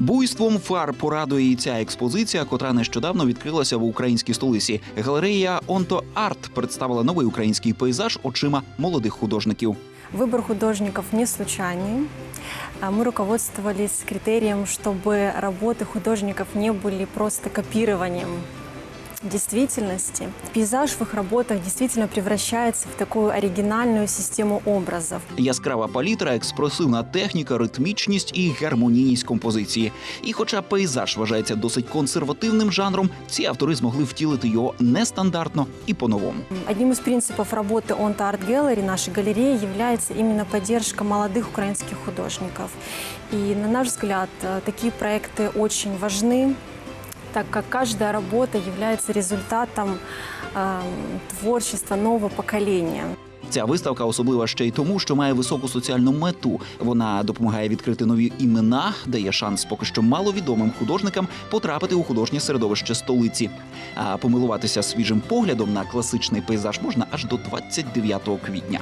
Буйством фар порадує і ця експозиція, котра нещодавно відкрилася в українській столиці. Галерея Онто Арт представила новий український пейзаж очима молодих художників. Выбор художников не случайный. А Мы руководствовались критерием, чтобы работы художников не были просто копированием действительности. Пейзаж в их работах действительно превращается в такую оригинальную систему образов. Яскрава палітра, експресивна техніка, ритмічність і гармонійність композиції. І хоча пейзаж вважається досить консервативним жанром, ці автори змогли втілити його нестандартно і по-новому. Одним из принципов работы Онта Арт Gallery нашей галереи является именно поддержка молодых украинских художников. И, на наш взгляд, э, такие проекты очень важны, так как каждая работа является результатом эм, творчества нового поколения. Ця виставка особлива ще й тому, що має високу соціальну мету. Вона допомагає відкрити нові імена, дає шанс поки що маловідомим художникам потрапити у художнє середовище столиці. А помилуватися свіжим поглядом на класичний пейзаж можна аж до 29 квітня.